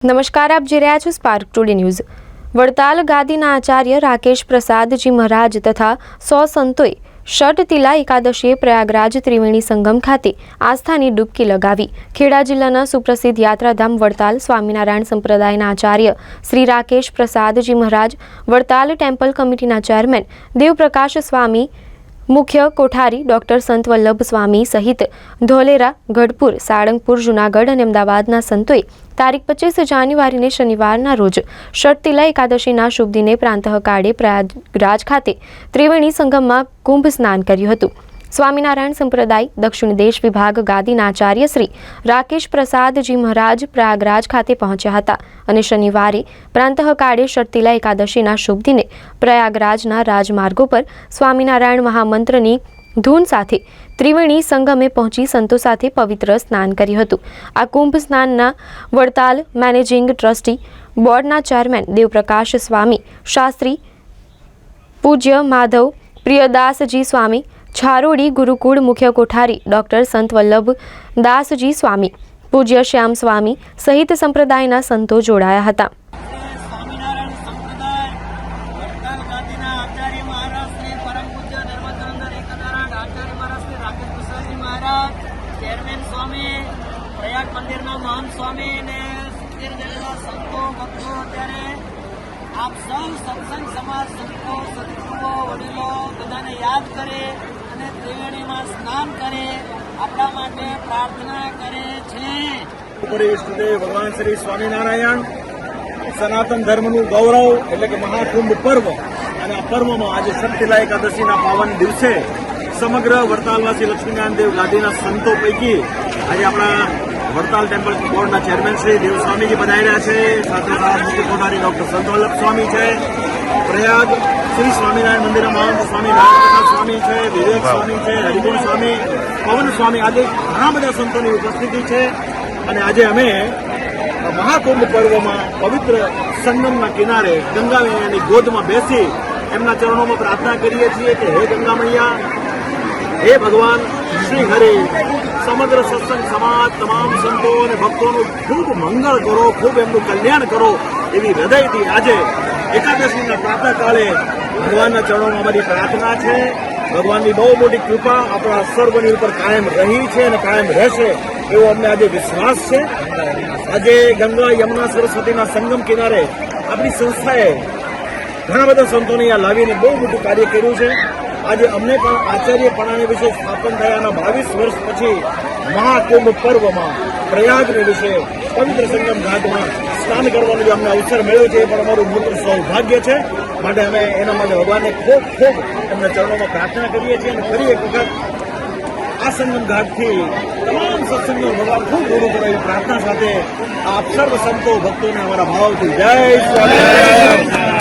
નમસ્કાર, આપ જોઈ રહ્યા છો સ્પાર્ક ટુડે ન્યૂઝ વડતાલ ગાદીના આચાર્ય રાકેશ પ્રસાદજી મહારાજ તથા સો સંતોએ ષટ તિલા એકાદશીએ પ્રયાગરાજ ત્રિવેણી સંગમ ખાતે આસ્થાની ડૂબકી લગાવી. ખેડા જિલ્લાના સુપ્રસિદ્ધ યાત્રાધામ વડતાલ સ્વામિનારાયણ સંપ્રદાયના આચાર્ય શ્રી રાકેશ પ્રસાદજી મહારાજ, વડતાલ ટેમ્પલ કમિટીના ચેરમેન દેવપ્રકાશ સ્વામી મુખ્ય કોઠારી ડોક્ટર સંત વલ્લભ સ્વામી સહિત ધોલેરા, ગઢપુર, સાળંગપુર, જુનાગઢ અને અમદાવાદના સંતોએ તારીખ પચીસ જાન્યુઆરીને શનિવારના રોજ ષટતિલા એકાદશીના શુભ દિને પ્રાંતઃ કાળે પ્રયાગરાજ ખાતે ત્રિવેણી સંગમમાં કુંભ સ્નાન કર્યું હતું. સ્વામિનારાયણ સંપ્રદાય, દક્ષિણ દેશ વિભાગ ગાદીના આચાર્ય શ્રી રાકેશ પ્રસાદજી મહારાજ પ્રયાગરાજ ખાતે પહોંચ્યા હતા અને શનિવારે પ્રાંતઃ કાળે ષટતિલા એકાદશીના શુભ દિને પ્રયાગરાજના રાજમાર્ગો પર સ્વામિનારાયણ મહામંત્રની ધૂન સાથે ત્રિવેણી સંગમે પહોંચી સંતો સાથે પવિત્ર સ્નાન કર્યું હતું. આ કુંભ સ્નાનના વડતાલ મેનેજિંગ ટ્રસ્ટી, બોર્ડના ચેરમેન દેવપ્રકાશ સ્વામી, શાસ્ત્રી પૂજ્ય માધવ પ્રિયદાસજી સ્વામી છારોડી ગુરુકુળ મુખ્ય કોઠારી ડૉક્ટર સંત વલ્લભ દાસજી સ્વામી. પૂજ્ય શ્યામ સ્વામી સહિત સંપ્રદાયના સંતો જોડાયા હતા. આપ સૌ સત્સંગ સમાજ, સંતો, સદગુરુઓ, વડીલો બધાને યાદ કરે ત્રિવેણીમાં સ્નાન કરે, આપણા માટે પ્રાર્થના કરે છે. ઇષ્ટદેવ ભગવાન શ્રી સ્વામિનારાયણ. સનાતન ધર્મનું ગૌરવ એટલે કે મહાકુંભ પર્વ. અને આ પર્વમાં આજે સત્યલા એકાદશીના પાવન દિવસે સમગ્ર વડતાલવાસી લક્ષ્મીનારાયણ દેવ ગાદીના સંતો પૈકી આજે આપણા વડતાલ ટેમ્પલ બોર્ડના ચેરમેન શ્રી દેવ સ્વામીજી રહ્યા છે. સાથે સાથે મુખ્ય કોઠારી ડોક્ટર સંત વલ્લભ સ્વામી છે. પ્રયાગ શ્રી સ્વામિનારાયણ મંદિરના મહંત સ્વામી, નારાયણ સ્વામી છે. સ્વામી છે હરિગુણ સ્વામી, પવન સ્વામી આદિ ઘણા બધા સંતોની ઉપસ્થિતિ છે. અને આજે અમે મહાકુંભ પર્વમાં પવિત્ર સંગમના કિનારે ગંગા મૈયાની ગોદમાં બેસી એમના ચરણોમાં પ્રાર્થના કરીએ છીએ કે હે ગંગા મૈયા હે ભગવાન, શ્રી હરે, સમગ્ર સત્સંગ સમાજ, તમામ સંતો અને ભક્તોનું ખૂબ મંગળ કરો, ખૂબ એમનું કલ્યાણ કરો એવી હૃદયથી આજે એકાદશીના પ્રાતઃકાળે ભગવાનના ચરણોમાં અમારી પ્રાર્થના છે. ભગવાનની બહુ મોટી કૃપા આપણા સર્વની ઉપર કાયમ રહી છે અને કાયમ રહેશે એવો અમને આજે વિશ્વાસ છે. આજે ગંગા, યમુના, સરસ્વતીના સંગમ કિનારે આપણી સંસ્થાએ ઘણા બધા સંતોને અહીંયા લાવીને બહુ મોટું કાર્ય કર્યું છે. આજે અમને પણ આચાર્યપણાને વિશે સ્થાપન થયાના બાવીસ વર્ષ પછી મહાકુંભ પર્વમાં પ્રયાગને વિશે પવિત્ર સંગમ ઘાટમાં સ્નાન કરવાનો જે અમને અવસર મળ્યો છે એ પણ અમારું મોટું સૌભાગ્ય છે. માટે અમે એના માટે ભગવાનને ખૂબ ખૂબ એમના ચરણોમાં પ્રાર્થના કરીએ છીએ અને ફરી એક વખત આ સંગમ ઘાટથી તમામ સત્સંગો ભગવાન ખૂબ ગુરુ કરે પ્રાર્થના સાથે આપ સર્વ સંતો ભક્તોને અમારા ભાવથી જય સ્વામિનારાયણ